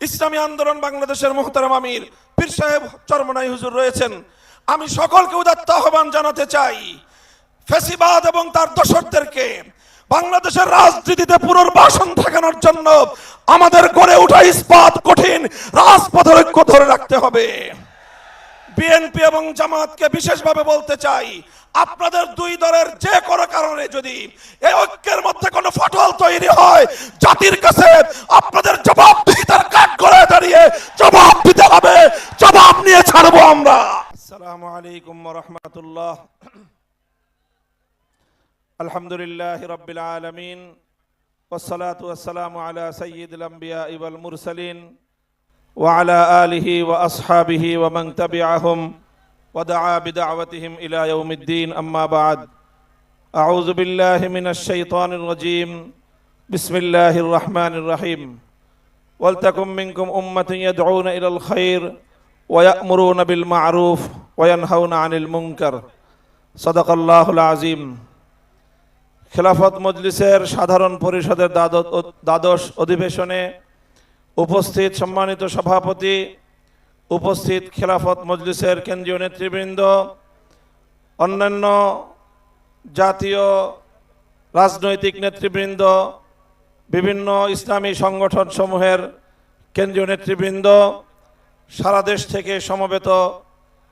ইসলামী আন্দোলন বাংলাদেশের মোহতারাম আমির, পীর সাহেব চরমনাই হুজুর রয়েছেন। আমি সকলকে উদাত্ত আহ্বান জানাতে চাই, ফেসিবাদ এবং তার দোসরদেরকে বাংলাদেশের রাজনীতিতে পুনর্বাসন ঠেকানোর জন্য আমাদের গড়ে ওঠা ইস্পাত কঠিন রাজপথের ঐক্য ধরে রাখতে হবে। বিএনপি এবং জামাতকে বিশেষভাবে বলতে চাই আপনাদের দুই দলের যে কোনো কারণে যদি এই ঐক্যের মধ্যে কোনো ফাটল তৈরি হয় জাতির কাছে আপনাদের জবাব দিতে কাঠ করে দাঁড়িয়ে জবাব দিতে হবে জবাব নিয়ে ছাড়বো আমরা আসসালামু আলাইকুম রহমতুল্লাহ আলহামদুলিল্লাহ রবিল আলমিন والصلاة والسلام على سيد الأنبياء والمرسلين وعلى آله وأصحابه ومن تبعهم ودعا بدعوتهم إلى يوم الدين أما بعد أعوذ بالله من الشيطان الرجيم بسم الله الرحمن الرحيم ولتكن منكم أمة يدعون إلى الخير ويأمرون بالمعروف وينهون عن المنكر صدق الله العظيم খেলাফত মজলিসের সাধারণ পরিষদের দ্বাদশ দ্বাদশ অধিবেশনে উপস্থিত সম্মানিত সভাপতি উপস্থিত খেলাফত মজলিসের কেন্দ্রীয় নেতৃবৃন্দ, অন্যান্য জাতীয় রাজনৈতিক নেতৃবৃন্দ, বিভিন্ন ইসলামী সংগঠন সমূহের কেন্দ্রীয় নেতৃবৃন্দ, সারা দেশ থেকে সমবেত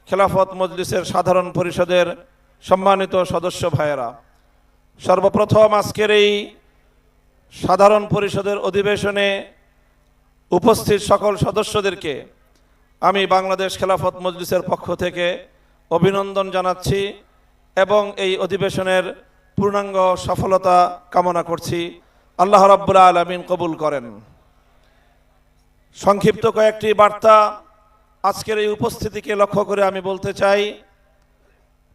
খেলাফত মজলিসের সাধারণ পরিষদের সম্মানিত সদস্য ভাইয়েরা, সর্বপ্রথম আজকের এই সাধারণ পরিষদের অধিবেশনে উপস্থিত সকল সদস্যদেরকে আমি বাংলাদেশ খেলাফত মজলিসের পক্ষ থেকে অভিনন্দন জানাচ্ছি এবং এই অধিবেশনের পূর্ণাঙ্গ সফলতা কামনা করছি। আল্লাহ রাব্বুল আলমিন কবুল করেন। সংক্ষিপ্ত কয়েকটি বার্তা আজকের এই উপস্থিতিকে লক্ষ্য করে আমি বলতে চাই।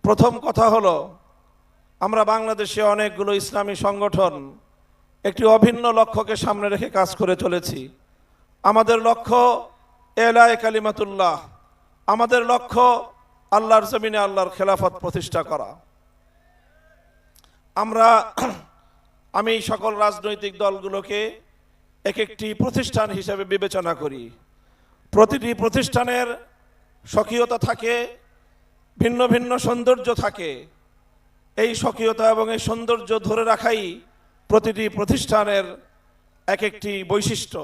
প্রথম কথা হলো, আমরা বাংলাদেশে অনেকগুলো ইসলামী সংগঠন একটি অভিন্ন লক্ষ্যকে সামনে রেখে কাজ করে চলেছি। আমাদের লক্ষ্য এলায় কালিমাতুল্লাহ, আমাদের লক্ষ্য আল্লাহর জমিনে আল্লাহর খেলাফত প্রতিষ্ঠা করা। আমরা আমি সকল রাজনৈতিক দলগুলোকে এক একটি প্রতিষ্ঠান হিসেবে বিবেচনা করি। প্রতিটি প্রতিষ্ঠানের স্বকীয়তা থাকে, ভিন্ন ভিন্ন সৌন্দর্য থাকে। এই স্বকীয়তা এবং এই সৌন্দর্য ধরে রাখাই প্রতিটি প্রতিষ্ঠানের এক একটি বৈশিষ্ট্য।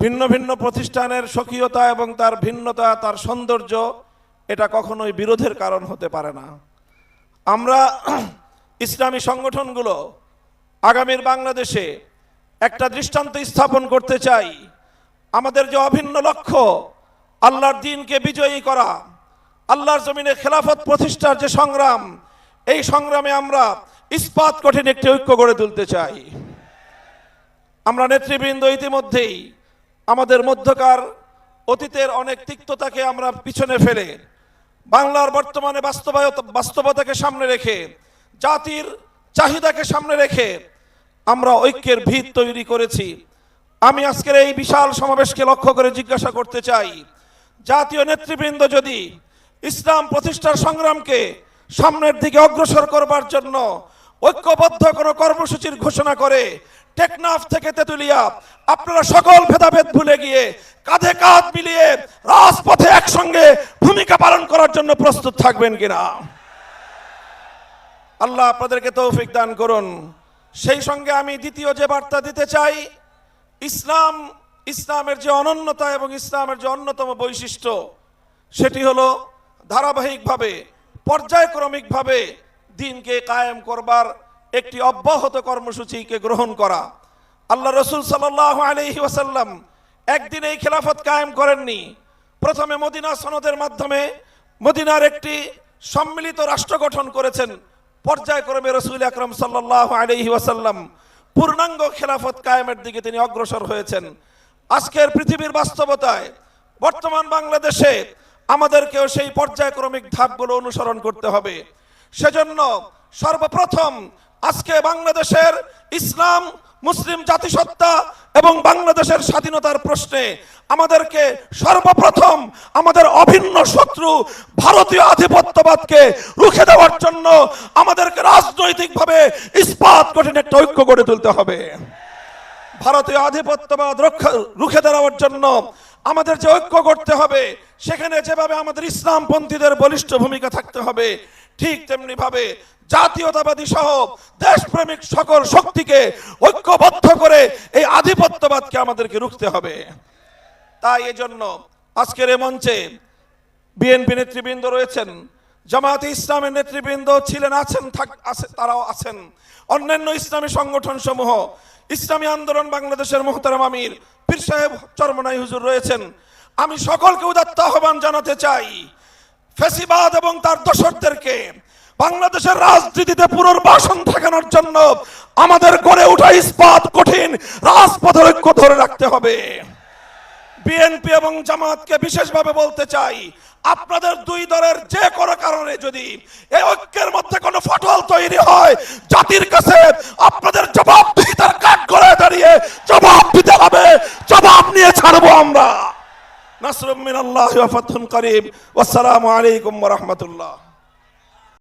ভিন্ন ভিন্ন প্রতিষ্ঠানের স্বকীয়তা এবং তার ভিন্নতা, তার সৌন্দর্য, এটা কখনোই বিরোধের কারণ হতে পারে না। আমরা ইসলামী সংগঠনগুলো আগামীর বাংলাদেশে একটা দৃষ্টান্ত স্থাপন করতে চাই। আমাদের যে অভিন্ন লক্ষ্য, আল্লাহর দিনকে বিজয়ী করা, আল্লাহর জমিনে খেলাফত প্রতিষ্ঠার যে সংগ্রাম, এই সংগ্রামে আমরা ইস্পাত কঠিন একটি ঐক্য গড়ে তুলতে চাই। আমরা নেতৃবৃন্দ ইতিমধ্যেই আমাদের মধ্যকার অতীতের অনেক তিক্ততাকে আমরা পিছনে ফেলে বাংলার বর্তমানে বাস্তবায়ত, বাস্তবতাকে সামনে রেখে, জাতির চাহিদাকে সামনে রেখে আমরা ঐক্যের ভিত তৈরি করেছি। আমি আজকের এই বিশাল সমাবেশকে লক্ষ্য করে জিজ্ঞাসা করতে চাই, জাতীয় নেতৃবৃন্দ যদি ইসলাম প্রতিষ্ঠার সংগ্রামকে সামনের দিকে অগ্রসর করবার জন্য ঐক্যবদ্ধ কোনো কর্মসূচির ঘোষণা করে টেকনাফ থেকে তেতুলিয়া, আপনারা সকল ভেদাভেদ ভুলে গিয়ে কাঁধে কাঁধ মিলিয়ে রাজপথে একসঙ্গে ভূমিকা পালন করার জন্য প্রস্তুত থাকবেন কিনা? আল্লাহ আপনাদেরকে তৌফিক দান করুন। সেই সঙ্গে আমি দ্বিতীয় যে বার্তা দিতে চাই, ইসলাম, ইসলামের যে অনন্যতা এবং ইসলামের যে অন্যতম বৈশিষ্ট্য, সেটি হলো ধারাবাহিকভাবে, পর্যায়ক্রমিকভাবে দিনকে কায়েম করবার একটি অব্যাহত কর্মসূচিকে গ্রহণ করা। আল্লাহ রসুল ওয়াসাল্লাম একদিন এই খেলাফত কায়েম করেননি। প্রথমে মদিনা সনদের মাধ্যমে মদিনার একটি সম্মিলিত রাষ্ট্র গঠন করেছেন পর্যায়ক্রমে রসুল আকরম সাল্লাহ আলহি ওয়াসাল্লাম। পূর্ণাঙ্গ খেলাফত কায়েমের দিকে তিনি অগ্রসর হয়েছেন। আজকের পৃথিবীর বাস্তবতায় বর্তমান বাংলাদেশে আমাদেরকেও সেই পর্যায়ক্রমিক ধাপগুলো অনুসরণ করতে হবে। সেজন্য সর্বপ্রথম আজকে বাংলাদেশের ইসলাম, মুসলিম জাতিসত্তা এবং বাংলাদেশের স্বাধীনতার প্রশ্নে আমাদেরকে সর্বপ্রথম আমাদের অভিন্ন শত্রু ভারতীয় আধিপত্যবাদকে রুখে দেওয়ার জন্য আমাদেরকে রাজনৈতিকভাবে ইস্পাত কঠিন একটা ঐক্য গড়ে তুলতে হবে। ভারতীয় আধিপত্যবাদ রক্ষা, রুখে দাঁড়ানোর জন্য আমাদের যে ঐক্য করতে হবে, সেখানে যেভাবে আমাদের ইসলামপন্থীদের বলিষ্ঠ ভূমিকা থাকতে হবে ঠিক তেমনি ভাবে জাতীয়তাবাদী সহ দেশপ্রেমিক সকল শক্তিকে ঐক্যবদ্ধ করে এই আধিপত্যবাদকে আমাদেরকে রুখতে হবে। তাই এজন্য আজকের এ মঞ্চে বিএনপি নেতৃবৃন্দ রয়েছেন, জামায়াতে ইসলামের নেতৃবৃন্দ ছিলেন, আছেন তারাও আছেন। অন্যান্য ইসলামী সংগঠন সমূহ ইসলামী আন্দোলন বাংলাদেশের মোহতারাম আমির, পীর সাহেব চরমনাই হুজুর রয়েছেন। আমি সকলকে উদাত্ত আহ্বান জানাতে চাই ফেসিবাদ এবং তার দোসরদেরকে বাংলাদেশের রাজনীতিতে পুনর্বাসন ঠেকানোর জন্য আমাদের গড়ে ওঠা ইস্পাত কঠিন রাজপথের ঐক্য ধরে রাখতে হবে। বিএনপি এবং জামাতকে বিশেষভাবে বলতে চাই, আপনাদের দুই দলের যে কোনো কারণে যদি এই ঐক্যের মধ্যে কোনো ফাটল তৈরি হয়, জাতির কাছে আপনাদের জবাবদিহিতার কাঠ করে দাঁড়িয়ে জবাব দিতে হবে, জবাব নিয়ে ছাড়বো আমরা। নাসরুম মিনাল্লাহি ওয়া ফাতহুন করিম। ওয়াসসালামু আলাইকুম ওয়া রাহমাতুল্লাহ।